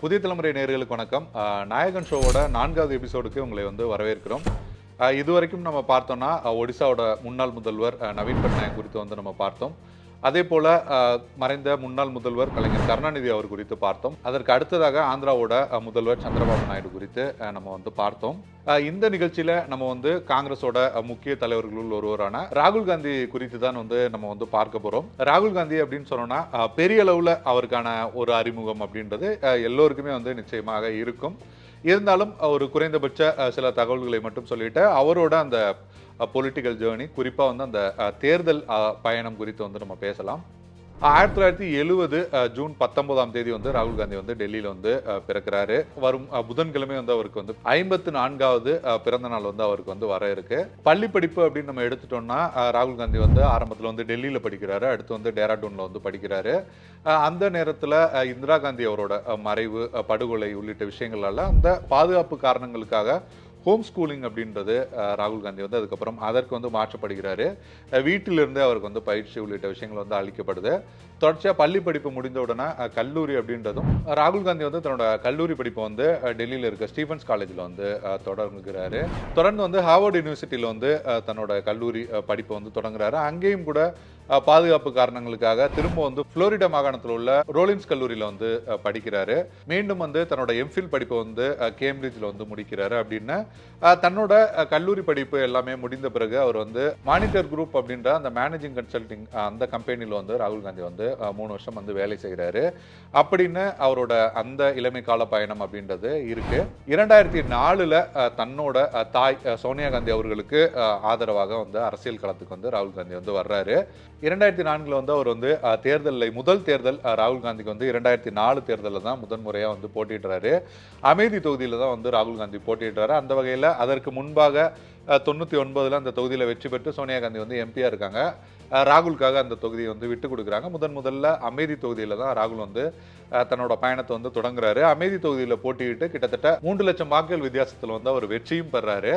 புதிய தலைமுறை நேர்களுக்கு வணக்கம். நாயகன் ஷோவோட நான்காவது எபிசோடுக்கு உங்களை வந்து வரவேற்கிறோம். இது இதுவரைக்கும் நம்ம பார்த்தோம்னா ஒடிசாவோட முன்னாள் முதல்வர் நவீன் பட்நாயக் குறித்து வந்து நம்ம பார்த்தோம். அதே போல மறைந்த முன்னாள் முதல்வர் கலைஞர் கருணாநிதி அவர் குறித்து பார்த்தோம். அதற்கு அடுத்ததாக ஆந்திராவோட முதல்வர் சந்திரபாபு நாயுடு குறித்து நம்ம வந்து பார்த்தோம். இந்த நிகழ்ச்சியில நம்ம வந்து காங்கிரஸோட முக்கிய தலைவர்களுள் ஒருவரான ராகுல் காந்தி குறித்து தான் வந்து நம்ம வந்து பார்க்க போறோம். ராகுல் காந்தி அப்படின்னு சொன்னோம்னா பெரிய அளவுல அவருக்கான ஒரு அறிமுகம் அப்படின்றது எல்லோருக்குமே வந்து நிச்சயமாக இருக்கும். இருந்தாலும் ஒரு குறைந்தபட்ச சில தகவல்களை மட்டும் சொல்லிட்டு அவரோட அந்த பொலிட்டிக்கல் ஜேர்னி குறிப்பாக வந்து அந்த தேர்தல் பயணம் குறித்து வந்து நம்ம பேசலாம். ஆயிரத்தி தொள்ளாயிரத்தி எழுவது ஜூன் பத்தொன்பதாம் தேதி வந்து ராகுல் காந்தி வந்து டெல்லியில் வந்து பிறக்கிறாரு. வரும் புதன்கிழமை வந்து அவருக்கு வந்து ஐம்பத்து நான்காவது பிறந்த நாள் வந்து அவருக்கு வந்து வர இருக்கு. பள்ளி படிப்பு அப்படின்னு நம்ம எடுத்துட்டோம்னா ராகுல் காந்தி வந்து ஆரம்பத்தில் வந்து டெல்லியில் படிக்கிறாரு அடுத்து வந்து டேராடூனில் வந்து படிக்கிறாரு. அந்த நேரத்தில் இந்திரா காந்தி அவரோட மறைவு படுகொலை உள்ளிட்ட விஷயங்களால அந்த பாதுகாப்பு காரணங்களுக்காக ஹோம் ஸ்கூலிங் அப்படின்றது ராகுல் காந்தி வந்து அதுக்கப்புறம் அதற்கு வந்து மாற்றப்படுகிறாரு. வீட்டிலிருந்தே அவருக்கு வந்து பயிற்சி உள்ளிட்ட விஷயங்கள் வந்து அளிக்கப்படுது. தொடர்ச்சியாக பள்ளி படிப்பு முடிந்த உடனே கல்லூரி அப்படின்றதும் ராகுல் காந்தி வந்து தன்னோட கல்லூரி படிப்பை வந்து டெல்லியில் இருக்க ஸ்டீஃபன்ஸ் காலேஜில் வந்து தொடங்குகிறாரு. தொடர்ந்து வந்து ஹார்வர்ட் யூனிவர்சிட்டியில் வந்து தன்னோட கல்லூரி படிப்பை வந்து தொடங்குறாரு. அங்கேயும் கூட பாதுகாப்பு காரணங்களுக்காக திரும்ப வந்து புளோரிடா மாகாணத்தில் உள்ள ரோலின்ஸ் கல்லூரியில் வந்து படிக்கிறாரு. மீண்டும் வந்து தன்னோட எம்ஃபில் படிப்பை வந்து கேம்பிரிட்ஜில் வந்து முடிக்கிறாரு அப்படின்னு தன்னோட கல்லூரி படிப்பு எல்லாமே முடிந்த பிறகு அவர் வந்து மானிட்டர் குரூப் அப்படின்ற அந்த மேனேஜிங் கன்சல்டிங் அந்த கம்பெனியில் வந்து ராகுல் காந்தி வந்து மூணு வருஷம் வந்து வேலை செய்கிறாரு அப்படின்னு அவரோட அந்த இளமை கால பயணம் அப்படின்றது இருக்கு. இரண்டாயிரத்தி நாலுல தன்னோட தாய் சோனியா காந்தி அவர்களுக்கு ஆதரவாக வந்து அரசியல் களத்துக்கு வந்து ராகுல் காந்தி வந்து வர்றாரு. இரண்டாயிரத்தி நான்கில் வந்து அவர் வந்து தேர்தலில் முதல் தேர்தல் ராகுல் காந்திக்கு வந்து இரண்டாயிரத்தி நாலு தேர்தலில் தான் முதன்முறையாக வந்து போட்டிடுறாரு அமேதி தொகுதியில் தான் வந்து ராகுல் காந்தி போட்டிடுறாரு அந்த வகையில் அதற்கு முன்பாக தொண்ணூற்றி ஒன்பதில் அந்த தொகுதியில் வெற்றி பெற்று சோனியா காந்தி வந்து எம்பியாக இருக்காங்க. ராகுலுக்காக அந்த தொகுதியை வந்து விட்டு கொடுக்குறாங்க. முதன் முதல்ல அமேதி தொகுதியில் தான் ராகுல் வந்து தன்னோட பயணத்தை வந்து தொடங்குறாரு. அமேதி தொகுதியில் போட்டியிட்டு கிட்டத்தட்ட மூன்று லட்சம் வாக்குகள் வித்தியாசத்தில் வந்து அவர் வெற்றியும் பெறாரு.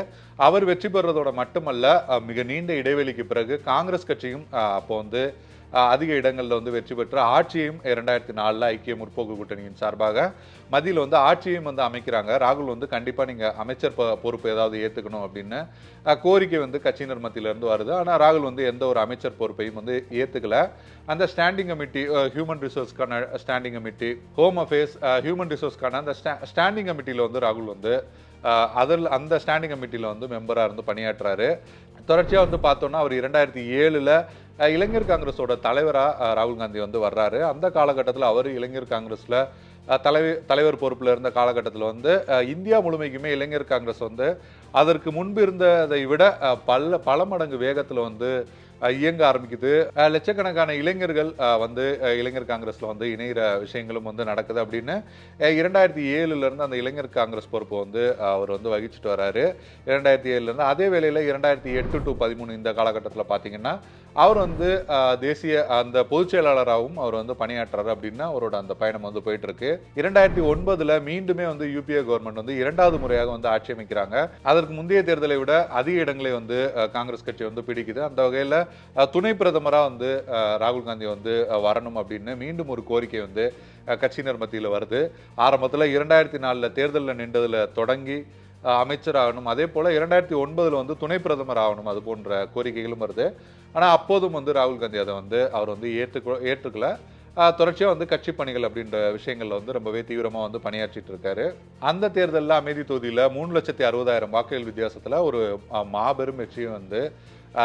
அவர் வெற்றி பெறதோட மட்டுமல்ல மிக நீண்ட இடைவெளிக்கு பிறகு காங்கிரஸ் கட்சியும் அப்போ வந்து அதிக இடங்களில் வந்து வெற்றி பெற்று ஆட்சியையும் இரண்டாயிரத்தி நாலில் ஐக்கிய முற்போக்கு கூட்டணியின் சார்பாக மத்தியில் வந்து ஆட்சியையும் வந்து அமைக்கிறாங்க. ராகுல் வந்து கண்டிப்பாக நீங்கள் அமைச்சர் பொறுப்பு ஏதாவது ஏற்றுக்கணும் அப்படின்னு கோரிக்கை வந்து கட்சியினர் மத்தியிலேருந்து வருது. ஆனால் ராகுல் வந்து எந்த ஒரு அமைச்சர் பொறுப்பையும் வந்து ஏற்றுக்கல அந்த standing committee human ரிசோர்ஸ்க்கான standing committee home affairs human ரிசோர்ஸ்க்கான அந்த ஸ்டாண்டிங் கமிட்டியில் வந்து ராகுல் வந்து அதில் அந்த ஸ்டாண்டிங் கமிட்டியில் வந்து மெம்பராக இருந்து பணியாற்றுறாரு தொடர்ச்சியாக வந்து பார்த்தோன்னா அவர் இரண்டாயிரத்தி ஏழில் இளைஞர் காங்கிரஸோட தலைவராக ராகுல் காந்தி வந்து வர்றாரு. அந்த காலகட்டத்தில் அவர் இளைஞர் காங்கிரஸில் தலைவர் தலைவர் பொறுப்பில் இருந்த காலகட்டத்தில் வந்து இந்தியா முழுமைக்குமே இளைஞர் காங்கிரஸ் வந்து அதற்கு முன்பு இருந்ததை விட பல்ல பல பல மடங்கு வேகத்தில் வந்து இயங்க ஆரம்பிக்குது. லட்சக்கணக்கான இளைஞர்கள் வந்து இளைஞர் காங்கிரஸில் வந்து இணைகிற விஷயங்களும் வந்து நடக்குது அப்படின்னு இரண்டாயிரத்தி ஏழுலேருந்து அந்த இளைஞர் காங்கிரஸ் பொறுப்பு வந்து அவர் வந்து வகிச்சுட்டு வராரு. இரண்டாயிரத்தி ஏழுலேருந்து அதே வேளையில் இரண்டாயிரத்தி எட்டு டு பதிமூணு இந்த காலகட்டத்தில் பார்த்தீங்கன்னா அவர் வந்து தேசிய அந்த பொதுச் செயலாளராகவும் அவர் வந்து பணியாற்றுறாரு அப்படின்னா அவரோட அந்த பயணம் வந்து போயிட்டு இருக்கு இரண்டாயிரத்தி ஒன்பதுல மீண்டுமே வந்து யூபிஏ கவர்மெண்ட் வந்து இரண்டாவது முறையாக வந்து ஆட்சி அமைக்கிறாங்க. அதற்கு முந்தைய தேர்தலை விட அதிக இடங்களை வந்து காங்கிரஸ் கட்சி வந்து பிடிக்குது. அந்த வகையில் துணை பிரதமராக வந்து ராகுல் காந்தி வந்து வரணும் அப்படின்னு மீண்டும் ஒரு கோரிக்கை வந்து கட்சியினர் மத்தியில் வருது. ஆரம்பத்தில் இரண்டாயிரத்தி நாலில் தேர்தலில் நின்றதில் தொடங்கி அமைச்சராகணும். அமைச்சர் ஆகணும் அதே போல் இரண்டாயிரத்தி ஒன்பதில் வந்து துணை பிரதமர் ஆகணும். அது போன்ற கோரிக்கைகளும் வருது. ஆனால் அப்போதும் வந்து ராகுல் காந்தி அதை வந்து அவர் வந்து ஏற்றுக்கொ ஏற்றுக்கல. தொடர்ச்சியாக வந்து கட்சி பணிகள் அப்படின்ற விஷயங்கள்ல வந்து ரொம்பவே தீவிரமாக வந்து பணியாற்றிட்டு இருக்காரு. அந்த தேர்தலில் அமைதி தொகுதியில் மூணு லட்சத்தி அறுபதாயிரம் வாக்குகள் வித்தியாசத்தில் ஒரு மாபெரும் வெற்றியை வந்து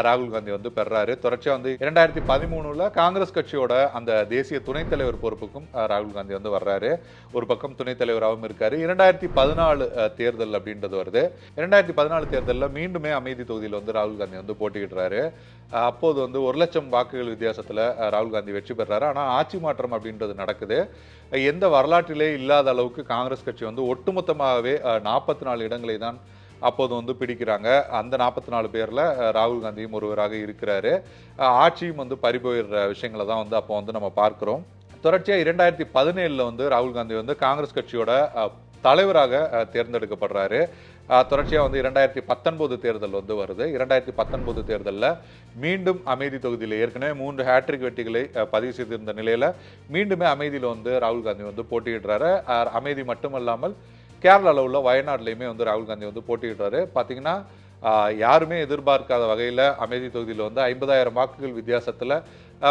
ராகுல் காந்தி வந்து பெறாரு தொடர்ச்சியாக வந்து இரண்டாயிரத்தி பதிமூணுல காங்கிரஸ் கட்சியோட அந்த தேசிய துணைத் தலைவர் பொறுப்புக்கும் ராகுல் காந்தி வந்து வர்றாரு. ஒரு பக்கம் துணைத் தலைவராகவும் இருக்காரு. இரண்டாயிரத்தி பதினாலு தேர்தல் அப்படின்றது வருது. இரண்டாயிரத்தி பதினாலு தேர்தலில் மீண்டுமே அமைதி தொகுதியில் வந்து ராகுல் காந்தி வந்து போட்டியிடுறாரு. அப்போது வந்து ஒரு லட்சம் வாக்குகள் வித்தியாசத்தில் ராகுல் காந்தி வெற்றி பெறாரு ஆனால் ஆட்சி மாற்றம் அப்படின்றது நடக்குது. எந்த வரலாற்றிலே இல்லாத அளவுக்கு காங்கிரஸ் கட்சி வந்து ஒட்டுமொத்தமாகவே நாற்பத்தி நாலு இடங்களை தான் அப்போது வந்து பிடிக்கிறாங்க. அந்த நாற்பத்தி நாலு பேரில் ராகுல் காந்தியும் ஒருவராக இருக்கிறாரு. ஆட்சியும் வந்து பறிபோயிடுற விஷயங்களை தான் வந்து அப்போ வந்து நம்ம பார்க்குறோம். தொடர்ச்சியாக இரண்டாயிரத்தி பதினேழில் வந்து ராகுல் காந்தி வந்து காங்கிரஸ் கட்சியோட தலைவராக தேர்ந்தெடுக்கப்படுறாரு. தொடர்ச்சியாக வந்து இரண்டாயிரத்தி பத்தொன்பது தேர்தல் வந்து வருது. இரண்டாயிரத்தி பத்தொன்பது தேர்தலில் மீண்டும் அமைதி தொகுதியில் ஏற்கனவே மூன்று ஹேட்ரிக் வெட்டிகளை பதிவு செய்திருந்த நிலையில் மீண்டுமே அமைதியில் வந்து ராகுல் காந்தி வந்து போட்டியிடுறாரு. அமைதி மட்டுமல்லாமல் கேரளாவில் உள்ள வயநாடுலையுமே வந்து ராகுல் காந்தி வந்து போட்டியிடுறாரு. பார்த்தீங்கன்னா யாருமே எதிர்பார்க்காத வகையில் அமைதி தொகுதியில் வந்து ஐம்பதாயிரம் வாக்குகள் வித்தியாசத்தில்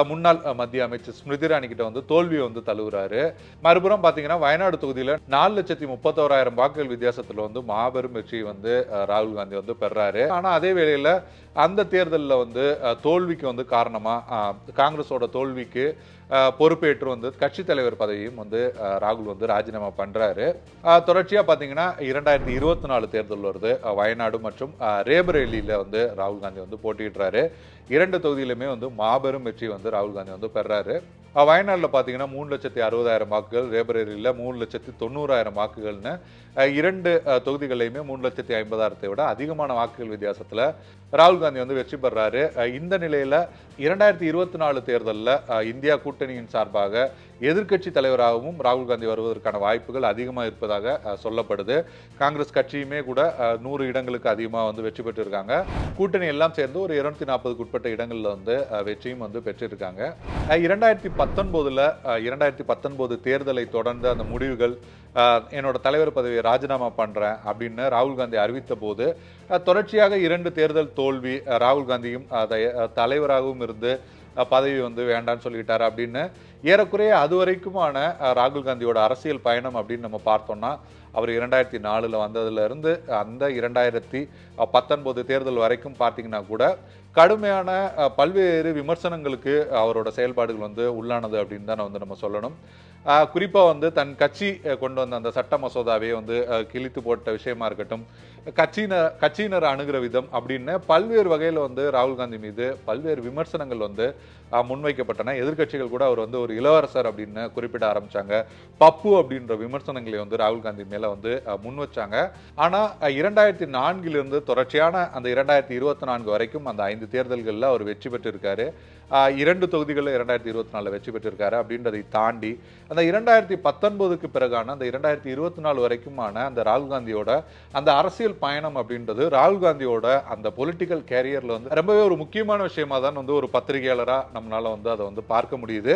முன்னாள் மத்திய அமைச்சர் ஸ்மிருதி ராணிக்கிட்ட கிட்ட வந்து தோல்வியை வந்து தழுவுறாரு. மறுபுறம் பார்த்தீங்கன்னா வயநாடு தொகுதியில் நாலு லட்சத்தி முப்பத்தோராயிரம் வாக்குகள் வித்தியாசத்தில் வந்து மாபெரும் வெற்றியை வந்து ராகுல் காந்தி வந்து பெறாரு. ஆனால் அதே வேளையில் அந்த தேர்தலில் வந்து தோல்விக்கு வந்து காரணமாக காங்கிரஸோட தோல்விக்கு பொறுப்பேற்று வந்து கட்சித் தலைவர் பதவியும் வந்து ராகுல் வந்து ராஜினாமா பண்ணுறாரு தொடர்ச்சியாக பார்த்தீங்கன்னா இரண்டாயிரத்தி இருபத்தி நாலு தேர்தல் வருது. வயநாடு மற்றும் ரேபரேலியில் வந்து ராகுல் காந்தி வந்து போட்டியிடுறாரு. இரண்டு தொகுதியிலுமே வந்து மாபெரும் வெற்றி வந்து ராகுல் காந்தி வந்து பெறாரு. வயநாட்டில் பார்த்தீங்கன்னா மூணு லட்சத்தி அறுபதாயிரம் வாக்குகள் ரேபரேலியில் மூணு லட்சத்தி தொண்ணூறாயிரம் வாக்குகள்னு இரண்டு தொகுதிகளையுமே மூணு லட்சத்தி ஐம்பதாயிரத்தை விட அதிகமான வாக்குகள் வித்தியாசத்தில் ராகுல் காந்தி வந்து வெற்றி பெறாரு. இந்த நிலையில் இரண்டாயிரத்தி இருபத்தி நாலு தேர்தலில் இந்தியா கூட்டணியின் சார்பாக எதிர்க்கட்சி தலைவராகவும் ராகுல் காந்தி வருவதற்கான வாய்ப்புகள் அதிகமாக இருப்பதாக சொல்லப்படுது. காங்கிரஸ் கட்சியுமே கூட நூறு இடங்களுக்கு அதிகமாக வந்து வெற்றி பெற்றிருக்காங்க. கூட்டணி எல்லாம் சேர்ந்து ஒரு இருநூத்தி நாற்பதுக்கு உட்பட்ட இடங்களில் வந்து வெற்றியும் வந்து பெற்றிருக்காங்க. இரண்டாயிரத்தி பத்தொன்பதில் இரண்டாயிரத்தி பத்தொன்பது தேர்தலை தொடர்ந்து அந்த முடிவுகள் என்னோட தலைவர் பதவியை ராஜினாமா பண்ணுறேன் அப்படின்னு ராகுல் காந்தி அறிவித்த போது தொடர்ச்சியாக இரண்டு தேர்தல் தோல்வி ராகுல் காந்தியும் அதை தலைவராகவும் இருந்து பதவி வந்து வேண்டாம்னு சொல்லிட்டார் அப்படின்னு. ஏறக்குறைய அது வரைக்குமான ராகுல் காந்தியோட அரசியல் பயணம் அப்படின்னு நம்ம பார்த்தோம்னா அவர் இரண்டாயிரத்தி நாலில் வந்ததுலேருந்து அந்த இரண்டாயிரத்தி பத்தொன்பது தேர்தல் வரைக்கும் பார்த்தீங்கன்னா கூட கடுமையான பல்வேறு விமர்சனங்களுக்கு அவரோட செயல்பாடுகள் வந்து உள்ளானது அப்படின்னு தான் வந்து நம்ம சொல்லணும். குறிப்பாக வந்து தன் கட்சி கொண்டு வந்த அந்த சட்ட மசோதாவை வந்து கிழித்து போட்ட விஷயமா இருக்கட்டும் கட்சியினர் கட்சியினர் அணுகிற விதம் அப்படின்னு பல்வேறு வகையில் வந்து ராகுல் காந்தி மீது பல்வேறு விமர்சனங்கள் வந்து முன்வைக்கப்பட்டன. எதிர்க்கட்சிகள் கூட அவர் வந்து ஒரு இளவரசர் அப்படின்னு குறிப்பிட ஆரம்பிச்சாங்க. பப்பு அப்படின்ற விமர்சனங்களை வந்து ராகுல் காந்தி மேலே வந்து முன் வச்சாங்க ஆனால் இரண்டாயிரத்தி நான்கிலிருந்து தொடர்ச்சியான அந்த இரண்டாயிரத்தி இருபத்தி நான்கு வரைக்கும் அந்த ஐந்து தேர்தல்களில் அவர் வெற்றி பெற்றிருக்காரு. இரண்டு தொகுதிகளில் இரண்டாயிரத்தி இருபத்தி நாலில் வெற்றி பெற்றிருக்காரு அப்படின்றதை தாண்டி அந்த இரண்டாயிரத்தி பத்தொன்பதுக்கு பிறகான அந்த இரண்டாயிரத்தி இருபத்தி நாலு வரைக்குமான அந்த ராகுல் காந்தியோட அந்த அரசியல் பயணம் அப்படின்றது ராகுல் காந்தியோட அந்த பொலிட்டிக்கல் கேரியர்ல வந்து ரொம்பவே ஒரு முக்கியமான விஷயமா தான் வந்து ஒரு பத்திரிகையாளரா நம்மளால வந்து அதை வந்து பார்க்க முடியுது.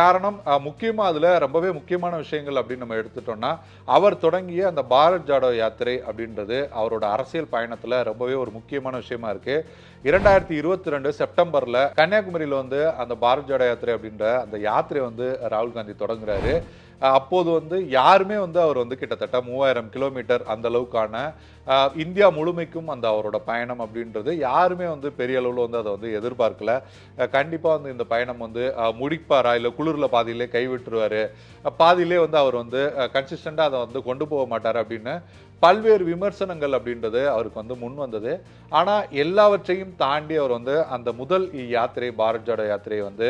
காரணம் முக்கியமாக முக்கியமா அதுல ரொம்பவே முக்கியமான விஷயங்கள் அப்படின்னு நம்ம எடுத்துட்டோம்னா அவர் தொடங்கிய அந்த பாரத் ஜாடோ யாத்திரை அப்படின்றது அவரோட அரசியல் பயணத்துல ரொம்பவே ஒரு முக்கியமான விஷயமா இருக்கு. இரண்டாயிரத்தி இருபத்தி ரெண்டு செப்டம்பர்ல கன்னியாகுமரியில வந்து அந்த பாரத் ஜாடோ யாத்திரை அப்படின்ற அந்த யாத்திரை வந்து ராகுல் காந்தி தொடங்குறாரு. அப்போது வந்து யாருமே வந்து அவர் வந்து கிட்டத்தட்ட மூவாயிரம் கிலோமீட்டர் அந்த அளவுக்கான இந்தியா முழுமைக்கும் அந்த அவரோட பயணம் அப்படின்றது யாருமே வந்து பெரிய அளவில் வந்து அதை வந்து எதிர்பார்க்கல. கண்டிப்பாக வந்து இந்த பயணம் வந்து முடிப்பாரா? இல்லை குளிரில் பாதியிலே கைவிட்டுருவார் பாதியிலே வந்து அவர் வந்து கன்சிஸ்டண்டா அதை வந்து கொண்டு போக மாட்டார் அப்படின்னு பல்வேறு விமர்சனங்கள் அப்படின்றது அவருக்கு வந்து முன் வந்தது. ஆனால் எல்லாவற்றையும் தாண்டி அவர் வந்து அந்த முதல் யாத்திரை பாரத் ஜோடோ யாத்திரையை வந்து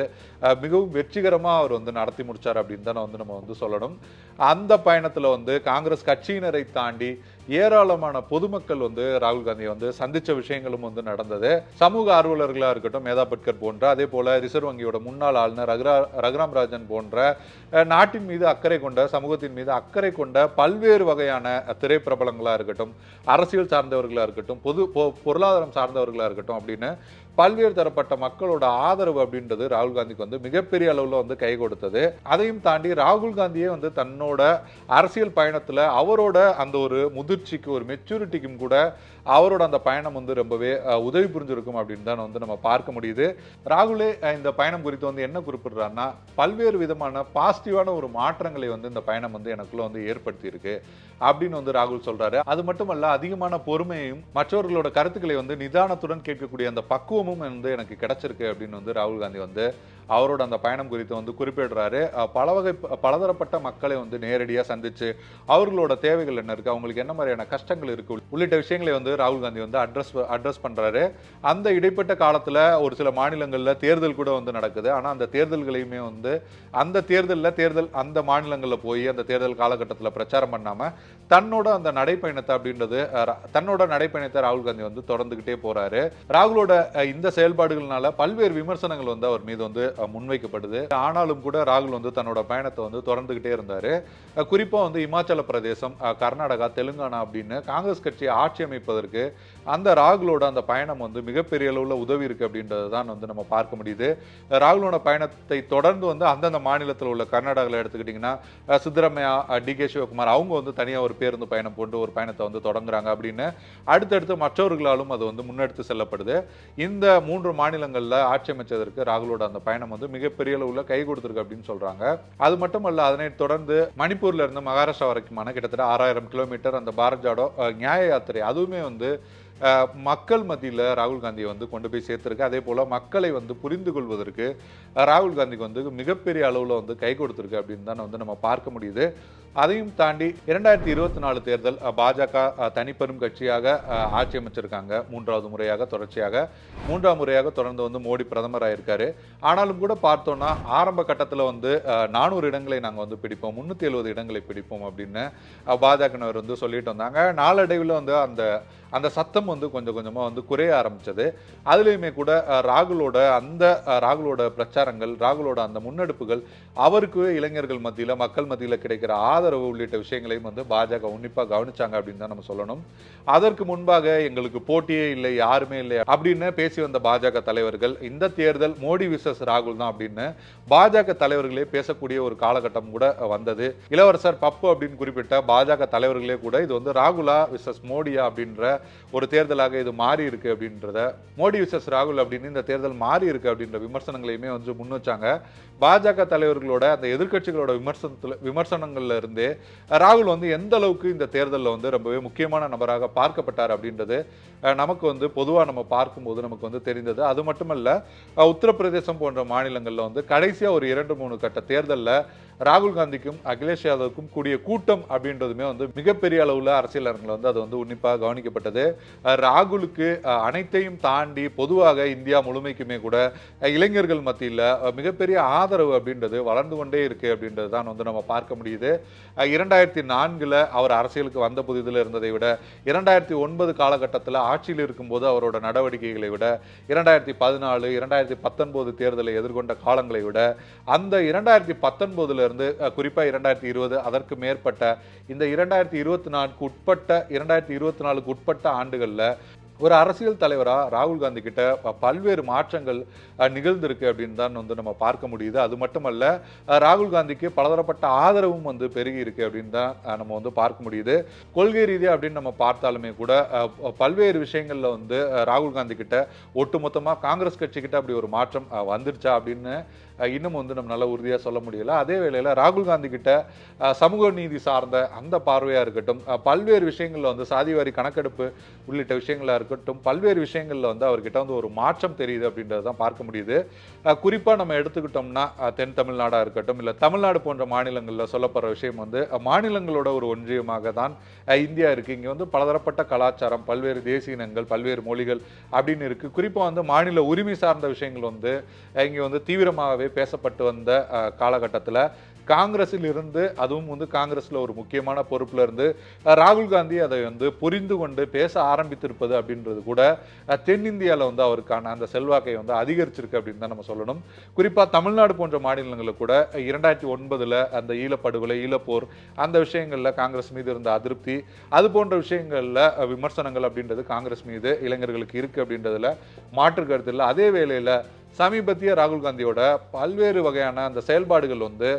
மிகவும் வெற்றிகரமாக அவர் வந்து நடத்தி முடித்தார் அப்படின்னு தான் வந்து நம்ம வந்து சொல்லணும். அந்த பயணத்தில் வந்து காங்கிரஸ் கட்சியினரை தாண்டி ஏராளமான பொதுமக்கள் வந்து ராகுல் காந்தியை வந்து சந்திச்ச விஷயங்களும் வந்து நடந்தது. சமூக ஆர்வலர்களாக இருக்கட்டும் மேதா பட்கர் போன்ற அதே போல ரிசர்வ் வங்கியோட முன்னாள் ஆளுநர் ரகுரா ரகுராம் ராஜன் போன்ற நாட்டின் மீது அக்கறை கொண்ட சமூகத்தின் மீது அக்கறை கொண்ட பல்வேறு வகையான திரைப்பிரபலங்களாக இருக்கட்டும் அரசியல் சார்ந்தவர்களாக இருக்கட்டும் பொது பொ- பொருளாதாரம் சார்ந்தவர்களாக இருக்கட்டும் அப்படின்னு பல்வேறு தரப்பட்ட மக்களோட ஆதரவு அப்படின்றது ராகுல் காந்திக்கு வந்து மிகப்பெரிய அளவில் வந்து கை கொடுத்தது. அதையும் தாண்டி ராகுல் காந்தியே வந்து தன்னோட அரசியல் பயணத்தில் அவரோட அந்த ஒரு முதிர்ச்சிக்கு ஒரு மெச்சூரிட்டிக்கும் கூட அவரோட அந்த பயணம் வந்து ரொம்பவே உதவி புரிஞ்சிருக்கும் அப்படின்னு தான் வந்து நம்ம பார்க்க முடியுது. ராகுலே இந்த பயணம் குறித்து வந்து என்ன குறிப்பிடுறாருன்னா பல்வேறு விதமான பாசிட்டிவான ஒரு மாற்றங்களை வந்து இந்த பயணம் வந்து எனக்குள்ள வந்து ஏற்படுத்தியிருக்கு அப்படின்னு வந்து ராகுல் சொல்றாரு. அது மட்டுமல்ல அதிகமான பொறுமையும் மற்றவர்களோட கருத்துக்களை வந்து நிதானத்துடன் கேட்கக்கூடிய அந்த அனுபவமும் வந்து எனக்கு கிடைச்சிருக்கு அப்படின்னு வந்து ராகுல் காந்தி வந்து அவரோட அந்த பயணம் குறித்து வந்து குறிப்பிடுறாரு. பல வகை பலதரப்பட்ட மக்களை வந்து நேரடியாக சந்திச்சு அவர்களோட தேவைகள் என்ன இருக்கு அவங்களுக்கு என்ன மாதிரியான கஷ்டங்கள் இருக்கு உள்ளிட்ட விஷயங்களை வந்து ராகுல் காந்தி வந்து அட்ரஸ் அட்ரஸ் பண்றாரு. அந்த இடைப்பட்ட காலத்துல ஒரு சில மாநிலங்களில் தேர்தல் கூட வந்து நடக்குது. ஆனால் அந்த தேர்தல்களையுமே வந்து அந்த தேர்தலில் தேர்தல் அந்த மாநிலங்களில் போய் அந்த தேர்தல் காலகட்டத்தில் பிரச்சாரம் பண்ணாமல் தன்னோட அந்த நடைப்பயணத்தை அப்படின்றது தன்னோட நடைப்பயணத்தை ராகுல் காந்தி வந்து தொடர்ந்துக்கிட்டே போறாரு. ராகுலோட இந்த செயல்பாடுகள்னால பல்வேறு விமர்சனங்கள் வந்து அவர் மீது வந்து முன்வைக்கப்படுது. ஆனாலும் கூட ராகுல் வந்து தன்னோட பயணத்தை வந்து தொடர்ந்துகிட்டே இருந்தார். குறிப்பாக வந்து இமாச்சல பிரதேசம் கர்நாடகா தெலுங்கானா அப்படின்னு காங்கிரஸ் கட்சியை ஆட்சி அமைப்பதற்கு அந்த ராகுலோட அந்த பயணம் வந்து மிகப்பெரிய அளவில் உதவி இருக்கு அப்படின்றது தான் வந்து நம்ம பார்க்க முடியுது. ராகுலோட பயணத்தை தொடர்ந்து வந்து அந்தந்த மாநிலத்தில் உள்ள கர்நாடகாவில் எடுத்துக்கிட்டிங்கன்னா சித்தரமையா டி கே சிவகுமார் அவங்க வந்து தனியாக ஒரு பேருந்து பயணம் போட்டு ஒரு பயணத்தை வந்து தொடங்குறாங்க அப்படின்னு அடுத்தடுத்து மற்றவர்களாலும் அது வந்து முன்னெடுத்து செல்லப்படுது. இந்த மூன்று மாநிலங்களில் ஆட்சி அமைச்சதற்கு ராகுலோட அந்த பயணம் வந்து மிகப்பெரிய அளவில் கை கொடுத்துருக்கு அப்படின்னு சொல்றாங்க. அது மட்டும் அல்ல அதனைத் தொடர்ந்து மணிப்பூர்ல இருந்து மகாராஷ்டிரா வரைக்குமான கிட்டத்தட்ட ஆறாயிரம் கிலோமீட்டர் அந்த பாரத் ஜாடோ நியாய யாத்திரை. அதுவுமே வந்து மக்கள் மத்தியில் ராகுல் காந்தியை வந்து கொண்டு போய் சேர்த்திருக்கு. அதே போல மக்களை வந்து புரிந்து கொள்வதற்கு ராகுல் காந்திக்கு வந்து மிகப்பெரிய அளவில் வந்து கை கொடுத்துருக்கு அப்படின்னு தான் வந்து நம்ம பார்க்க முடியுது. அதையும் தாண்டி இரண்டாயிரத்தி இருபத்தி நாலு தேர்தல் பாஜக தனிப்பெரும் கட்சியாக ஆட்சி அமைச்சிருக்காங்க. மூன்றாவது முறையாக தொடர்ச்சியாக. மூன்றாம் முறையாக தொடர்ந்து வந்து மோடி பிரதமராக இருக்காரு ஆனாலும் கூட பார்த்தோம்னா ஆரம்ப கட்டத்தில் வந்து நானூறு இடங்களை நாங்கள் வந்து பிடிப்போம். முந்நூற்றி எழுபது இடங்களை பிடிப்போம் அப்படின்னு அஹ், பாஜகவினர் வந்து சொல்லிட்டு வந்தாங்க. நாளடைவில் வந்து அந்த அந்த சத்தம் வந்து கொஞ்சம் கொஞ்சமாக வந்து குறைய ஆரம்பித்தது அதுலேயுமே கூட ராகுலோட அந்த ராகுலோட பிரச்சாரங்கள் ராகுலோட அந்த முன்னெடுப்புகள் அவருக்கு இளைஞர்கள் மத்தியில் மக்கள் மத்தியில் கிடைக்கிற ஆதரவு உள்ளிட்ட விஷயங்களையும் வந்து பாஜக உன்னிப்பாக கவனிச்சாங்க அப்படின்னு தான் நம்ம சொல்லணும். அதற்கு முன்பாக எங்களுக்கு போட்டியே இல்லை யாருமே இல்லை அப்படின்னு பேசி வந்த பாஜக தலைவர்கள் இந்த தேர்தல் மோடி விசஸ் ராகுல் தான் அப்படின்னு பாஜக தலைவர்களே பேசக்கூடிய ஒரு காலகட்டம் கூட வந்தது. இளவரசர் பப்பு அப்படின்னு குறிப்பிட்ட பாஜக தலைவர்களே கூட இது வந்து ராகுலா விசஸ் மோடியா அப்படின்ற ஒரு தேர்தலாக இது மாறி இருக்கு அப்படின்றத மோடி விசஸ் ராகுல் அப்படின்னு இந்த தேர்தல் மாறி இருக்கு அப்படின்ற விமர்சனங்களையுமே வந்து முன் வச்சாங்க. பாஜக தலைவர்களோட அந்த எதிர்க்கட்சிகளோட விமர்சனத்தில் விமர்சனங்கள்ல இருந்தே ராகுல் வந்து எந்த அளவுக்கு இந்த தேர்தலில் வந்து ரொம்பவே முக்கியமான நபராக பார்க்கப்பட்டார் அப்படின்றது நமக்கு வந்து பொதுவாக நம்ம பார்க்கும்போது நமக்கு வந்து தெரிந்தது. அது மட்டுமல்ல உத்தரப்பிரதேசம் போன்ற மாநிலங்களில் வந்து கடைசியாக ஒரு இரண்டு மூணு கட்ட தேர்தலில் ராகுல் காந்திக்கும் அகிலேஷ் யாதவுக்கும் கூடிய கூட்டம் அப்படின்றதுமே வந்து மிகப்பெரிய அளவில் அரசியல் அரங்கில் வந்து அது வந்து உன்னிப்பாக கவனிக்கப்பட்டது. ராகுலுக்கு அனைத்தையும் தாண்டி பொதுவாக இந்தியா முழுமைக்குமே கூட இளைஞர்கள் மத்தியில் மிகப்பெரிய ஆதரவு அப்படின்றது வளர்ந்து கொண்டே இருக்குது அப்படின்றது தான் வந்து நம்ம பார்க்க முடியுது. இரண்டாயிரத்தி நான்கில் அவர் அரசியலுக்கு வந்த புதிதில் இருந்ததை விட இரண்டாயிரத்தி ஒன்பது காலகட்டத்தில் ஆட்சியில் இருக்கும்போது அவரோட நடவடிக்கைகளை விட இரண்டாயிரத்தி பதினாலு இரண்டாயிரத்தி பத்தொன்பது தேர்தலை எதிர்கொண்ட காலங்களை விட அந்த இரண்டாயிரத்தி பத்தொன்பதுல இருந்து குறிப்பாக இரண்டாயிரத்தி இருபது அதற்கு மேற்பட்ட இந்த இரண்டாயிரத்தி இருபத்தி நான்கு உட்பட்ட இரண்டாயிரத்தி இருபத்தி நாலுக்கு உட்பட்ட ஆண்டுகளில் ஒரு அரசியல் தலைவராக ராகுல் காந்தி கிட்ட பல்வேறு மாற்றங்கள் நிகழ்ந்திருக்கு அப்படின்னு தான் வந்து நம்ம பார்க்க முடியுது. அது மட்டுமல்ல ராகுல் காந்திக்கு பலதரப்பட்ட ஆதரவும் வந்து பெருகி இருக்கு அப்படின்னு தான் நம்ம வந்து பார்க்க முடியுது. கொள்கை ரீதியாக அப்படின்னு நம்ம பார்த்தாலுமே கூட பல்வேறு விஷயங்களில் வந்து ராகுல் காந்தி கிட்ட ஒட்டுமொத்தமாக காங்கிரஸ் கட்சிக்கிட்ட அப்படி ஒரு மாற்றம் வந்துருச்சா அப்படின்னு இன்னும் வந்து நம்ம நல்ல உறுதியாக சொல்ல முடியல. அதே வேளையில் ராகுல் காந்தி கிட்ட சமூக நீதி சார்ந்த அந்த பார்வையாக இருக்கட்டும் பல்வேறு விஷயங்களில் வந்து சாதிவாரி கணக்கெடுப்பு உள்ளிட்ட விஷயங்களாக இருக்கட்டும் பல்வேறு விஷயங்களில் வந்து அவர்கிட்ட வந்து ஒரு மாற்றம் தெரியுது அப்படின்றத தான் பார்க்க முடியுது. குறிப்பாக நம்ம எடுத்துக்கிட்டோம்னா தென் தமிழ்நாடாக இருக்கட்டும் இல்லை தமிழ்நாடு போன்ற மாநிலங்களில் சொல்லப்படுற விஷயம் வந்து மாநிலங்களோட ஒரு ஒன்றியமாக தான் இந்தியா இருக்குது இங்கே வந்து பலதரப்பட்ட கலாச்சாரம் பல்வேறு தேசிய இனங்கள் பல்வேறு மொழிகள் அப்படின்னு இருக்குது குறிப்பாக வந்து மாநில உரிமை சார்ந்த விஷயங்கள் வந்து இங்கே வந்து தீவிரமாகவே பேசப்பட்டு வந்த காலகட்டத்தில் காலகட்டத்துல காங்கிரஸில் இருந்து அதுவும் வந்து காங்கிரஸில் ஒரு முக்கியமான பொறுப்புல இருந்து ராகுல் காந்தி அதை வந்து புரிந்து கொண்டு பேச ஆரம்பித்திருப்பது அப்படின்றது கூட தென்னிந்தியாவில் வந்து அவருக்கான அந்த செல்வாக்கை வந்து அதிகரிச்சிருக்கு அப்படின்னு தான் நம்ம சொல்லணும். குறிப்பாக தமிழ்நாடு போன்ற மாநிலங்களில் கூட இரண்டாயிரத்தி ஒன்பதுல அந்த ஈழப்படுகொலை ஈழப்போர் அந்த விஷயங்களில் காங்கிரஸ் மீது இருந்த அதிருப்தி அது போன்ற விஷயங்கள்ல விமர்சனங்கள் அப்படின்றது காங்கிரஸ் மீது இளைஞர்களுக்கு இருக்கு அப்படின்றதுல மாற்று கருத்து இல்லை. அதே வேளையில் சமீபத்திய ராகுல் காந்தியோட பல்வேறு வகையான அந்த செயல்பாடுகள் வந்து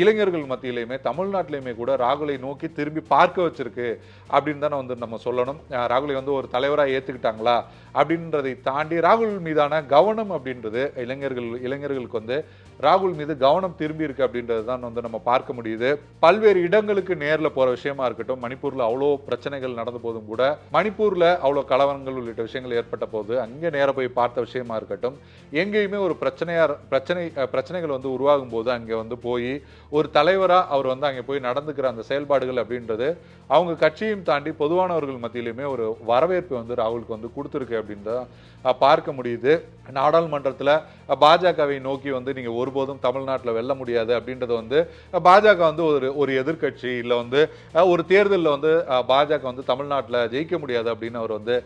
இளைஞர்கள் மத்தியிலையுமே தமிழ்நாட்டிலையுமே கூட ராகுலை நோக்கி திரும்பி பார்க்க வச்சிருக்கு. அப்படின்னு தானே வந்து நம்ம சொல்லணும். ராகுலை வந்து ஒரு தலைவராக ஏற்றுக்கிட்டாங்களா அப்படின்றதை தாண்டி ராகுல் மீதான கவனம் அப்படின்றது இளைஞர்கள் இளைஞர்களுக்கு வந்து ராகுல் மீது கவனம் திரும்பி இருக்கு அப்படின்றது தான் வந்து நம்ம பார்க்க முடியுது. பல்வேறு இடங்களுக்கு நேரில் போகிற விஷயமா இருக்கட்டும் மணிப்பூரில் அவ்வளோ பிரச்சனைகள் நடந்த போதும் கூட மணிப்பூரில் அவ்வளோ கலவரங்கள் உள்ளிட்ட விஷயங்கள் ஏற்பட்ட போது அங்கே நேர போய் பார்த்த விஷயமா இருக்கட்டும் எங்கேயுமே ஒரு பிரச்சனையாக பிரச்சனை பிரச்சனைகள் வந்து உருவாகும் போது அங்கே வந்து போய் ஒரு தலைவராக அவர் வந்து அங்கே போய் நடந்துக்கிற அந்த செயல்பாடுகள் அப்படின்றது அவங்க கட்சியும் தாண்டி பொதுவானவர்கள் மத்தியிலுமே ஒரு வரவேற்பு வந்து ராகுலுக்கு வந்து கொடுத்துருக்கு அப்படின்றத பார்க்க முடியுது. நாடாளுமன்றத்தில் பாஜகவை நோக்கி வந்து நீங்கள் ஒருபோதும் தமிழ்நாட்டில் வெல்ல முடியாது அப்படின்றது வந்து பாஜக வந்து ஒரு ஒரு எதிர்கட்சி இல்லை வந்து ஒரு தேர்தலில் வந்து பாஜக வந்து தமிழ்நாட்டில் ஜெயிக்க முடியாது அப்படின்னு அவர் வந்து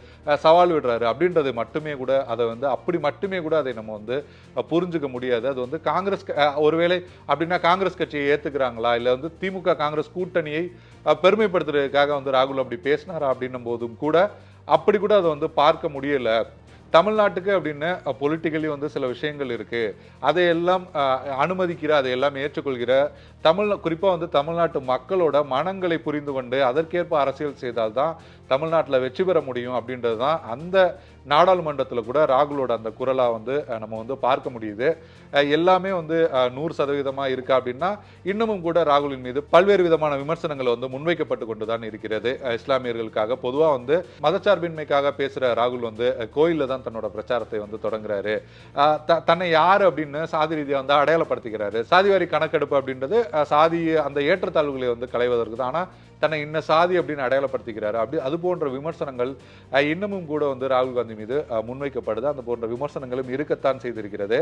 சவால் விடுறாரு. அப்படின்றது மட்டுமே கூட அதை வந்து அப்படி மட்டுமே கூட அதை நம்ம வந்து புரிஞ்சுக்க முடியாது. அது வந்து காங்கிரஸ் ஒருவேளை அப்படின்னா காங்கிரஸ் கட்சியை ஏற்றுக்கிறாங்களா இல்லை வந்து திமுக காங்கிரஸ் கூட்டணியை பெருமைப்படுத்துறதுக்காக வந்து ராகுல் அப்படி பேசினாரா அப்படின்னும் போதும் கூட அப்படி கூட அதை வந்து பார்க்க முடியலை. தமிழ்நாட்டுக்கு அப்படின்னு பொலிட்டிக்கலி வந்து சில விஷயங்கள் இருக்குது அதையெல்லாம் அனுமதிக்கிற அதையெல்லாம் ஏற்றுக்கொள்கிற தமிழ் குறிப்பாக வந்து தமிழ்நாட்டு மக்களோட மனங்களை புரிந்து கொண்டு அதற்கேற்ப அரசியல் செய்தால்தான் தமிழ்நாட்டில் வெற்றி பெற முடியும் அப்படின்றது தான் அந்த நாடாளுமன்றத்தில் கூட ராகுலோட அந்த குரலாக வந்து நம்ம வந்து பார்க்க முடியுது. எல்லாமே வந்து நூறு சதவீதமாக இருக்கா அப்படின்னா இன்னமும் கூட ராகுலின் மீது பல்வேறு விதமான விமர்சனங்கள் வந்து முன்வைக்கப்பட்டு கொண்டு தான் இருக்கிறது இஸ்லாமியர்களுக்காக பொதுவாக வந்து மதச்சார்பின்மைக்காக பேசுகிற ராகுல் வந்து கோயிலில் தான் தன்னோட பிரச்சாரத்தை வந்து தொடங்குறாரு. த- தன்னை யார் அப்படின்னு சாதி ரீதியாக வந்து அடையாளப்படுத்திக்கிறாரு. சாதிவாரி கணக்கெடுப்பு அப்படின்றது சாதி அந்த ஏற்றத்தாழ்வுகளை வந்து களைவதற்கு தான் ஆனால் தன்னை இன்ன சாதி அப்படின்னு அடையாளப்படுத்திக்கிறாரு. அப்படி அது போன்ற விமர்சனங்கள் இன்னமும் கூட வந்து ராகுல் காந்தி மீது முன்வைக்கப்படுது. அந்த போன்ற விமர்சனங்களும் இருக்கத்தான் செய்திருக்கிறது.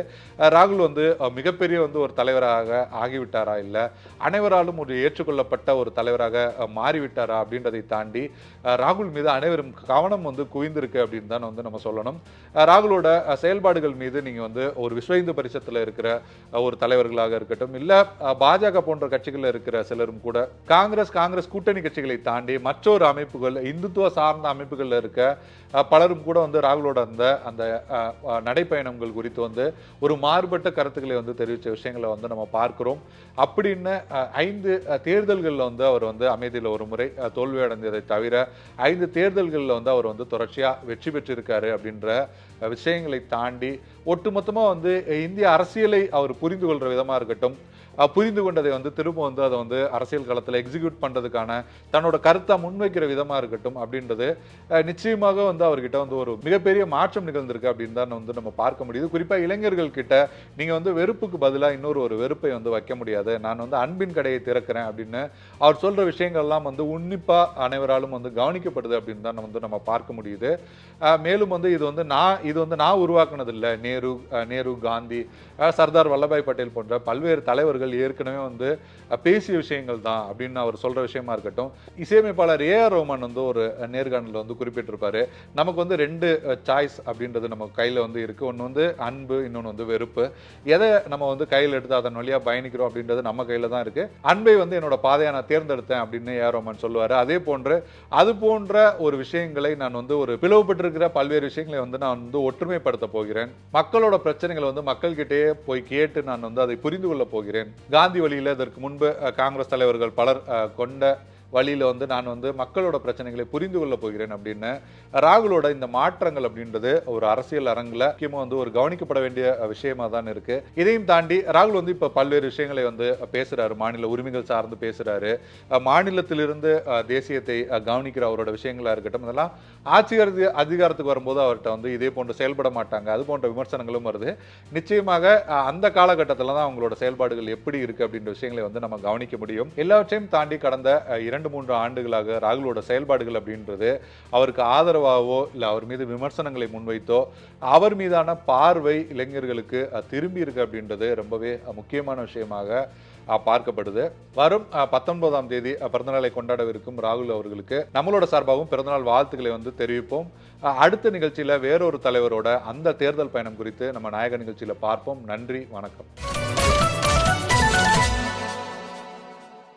ராகுல் வந்து மிகப்பெரிய வந்து ஒரு தலைவராக ஆகிவிட்டாரா இல்லை? அனைவராலும் ஒரு ஏற்றுக்கொள்ளப்பட்ட ஒரு தலைவராக மாறிவிட்டாரா அப்படின்றதை தாண்டி ராகுல் மீது அனைவரும் கவனம் வந்து குவிந்திருக்கு அப்படின்னு தான் வந்து நம்ம சொல்லணும். ராகுலோட செயல்பாடுகள் மீது நீங்க வந்து ஒரு விஸ்வ இந்து பரிசத்தில் இருக்கிற ஒரு தலைவர்களாக இருக்கட்டும் இல்ல பாஜக போன்ற கட்சிகளில் இருக்கிற சிலரும் கூட காங்கிரஸ் காங்கிரஸ் கூட்டணி கட்சிகளை தாண்டி மற்றொரு அமைப்புகள் இந்துத்துவ சார்ந்த அமைப்புகளில் இருக்க பலரும் கூட வந்து ராகுலோட அந்த அந்த நடைப்பயணங்கள் குறித்து வந்து ஒரு மாறுபட்ட கருத்துக்களை வந்து தெரிவித்த விஷயங்களை வந்து நம்ம பார்க்குறோம். அப்படின்னு ஐந்து தேர்தல்களில் வந்து அவர் வந்து அமைதியில் ஒரு முறை தோல்வியடைந்ததை தோல்வி அடைந்ததை தவிர ஐந்து தேர்தல்களில் வந்து அவர் வந்து தொடர்ச்சியாக வெற்றி பெற்றிருக்காரு அப்படின்ற விஷயங்களை தாண்டி ஒட்டுமொத்தமாக வந்து இந்திய அரசியலை அவர் புரிந்து கொள்கிற விதமாக இருக்கட்டும் புரிந்து கொண்டதை வந்து திரும்ப வந்து அதை வந்து அரசியல் களத்தில் எக்ஸிக்யூட் பண்ணுறதுக்கான தன்னோட கருத்தை முன்வைக்கிற விதமாக இருக்கட்டும் அப்படின்றது நிச்சயமாக வந்து அவர்கிட்ட வந்து ஒரு மிகப்பெரிய மாற்றம் நிகழ்ந்திருக்கு அப்படின்னு தான் வந்து நம்ம பார்க்க முடியுது. குறிப்பாக இளைஞர்கள் கிட்ட நீங்கள் வந்து வெறுப்புக்கு பதிலாக இன்னொரு ஒரு வெறுப்பை வந்து வைக்க முடியாது. நான் வந்து அன்பின் கடையை திறக்கிறேன் அப்படின்னு அவர் சொல்கிற விஷயங்கள்லாம் வந்து உன்னிப்பாக அனைவராலும் வந்து கவனிக்கப்படுது அப்படின்னு தான் வந்து நம்ம பார்க்க முடியுது. மேலும் வந்து இது வந்து நான் இது வந்து நான் உருவாக்குனது இல்லை நேரு நேரு காந்தி சர்தார் வல்லபாய் பட்டேல் போன்ற பல்வேறு தலைவர்கள் ஏற்கனவே வந்து பேசிய விஷயங்கள் தான் அப்படின்னு அவர் சொல்கிற விஷயமா இருக்கட்டும். இசையமைப்பாளர் ஏஆர் ரோமன் வந்து ஒரு நேர்காணலில் வந்து குறிப்பிட்டிருப்பாரு. நமக்கு வந்து ரெண்டு சாய்ஸ் அப்படின்றது நம்ம கையில் வந்து இருக்குது ஒன்று வந்து அன்பு இன்னொன்று வந்து வெறுப்பு. எதை நம்ம வந்து கையில் எடுத்து அதன் வழியாக பயணிக்கிறோம் அப்படின்றது நம்ம கையில் தான் இருக்குது அன்பை வந்து என்னோட பாதையை நான் தேர்ந்தெடுத்தேன் அப்படின்னு ஏ ஆர் ரோமன் சொல்லுவார். அதே போன்று அது போன்ற ஒரு விஷயங்களை நான் வந்து ஒரு பிளவுபட்டிருக்கிற பல்வேறு விஷயங்களை வந்து நான் வந்து ஒற்றுமைப்படுத்த போகிறேன். மக்களோட பிரச்சனைகளை வந்து மக்கள்கிட்டயே போய் கேட்டு நான் வந்து அதை புரிந்து கொள்ள போகிறேன். காந்தி வழியில் இதற்கு முன்பு காங்கிரஸ் தலைவர்கள் பலர் கொண்ட வழியில வந்து நான் வந்து மக்களோட பிரச்சனைகளை புரிந்து கொள்ள போகிறேன் அப்படின்னு ராகுலோட இந்த மாற்றங்கள் அப்படின்றது ஒரு அரசியல் அரங்குல முக்கியமாக வந்து ஒரு கவனிக்கப்பட வேண்டிய விஷயமா தான் இருக்கு. இதையும் தாண்டி ராகுல் வந்து இப்போ பல்வேறு விஷயங்களை வந்து பேசுறாரு மாநில உரிமைகள் சார்ந்து பேசுறாரு. மாநிலத்திலிருந்து தேசியத்தை கவனிக்கிற அவரோட விஷயங்களா இருக்கட்டும் அதெல்லாம் ஆட்சியர் அதிகாரத்துக்கு வரும்போது அவர்கிட்ட வந்து இதே போன்று செயல்பட மாட்டாங்க. அது போன்ற விமர்சனங்களும் வருது. நிச்சயமாக அந்த காலகட்டத்தில் தான் அவங்களோட செயல்பாடுகள் எப்படி இருக்கு அப்படின்ற விஷயங்களை வந்து நம்ம கவனிக்க முடியும். எல்லாவற்றையும் தாண்டி கடந்த இரண்டு இரண்டு மூன்று ஆண்டுகளாக ராகுலோட செயல்பாடுகள் அப்படின்றது அவருக்கு ஆதரவாகவோ இல்லை அவர் மீது விமர்சனங்களை முன்வைத்தோ அவர் மீதான பார்வை இளைஞர்களுக்கு திரும்பி இருக்கு அப்படின்றது ரொம்பவே முக்கியமான விஷயமாக பார்க்கப்படுது. வரும் பத்தொன்பதாம் தேதி பிறந்தநாளை கொண்டாடவிருக்கும் ராகுல் அவர்களுக்கு நம்மளோட சார்பாகவும் பிறந்தநாள் வாழ்த்துக்களை வந்து தெரிவிப்போம். அடுத்த நிகழ்ச்சியில் வேறொரு தலைவரோட அந்த தேர்தல் பயணம் குறித்து நம்ம நாயக நிகழ்ச்சியில் பார்ப்போம். நன்றி வணக்கம்.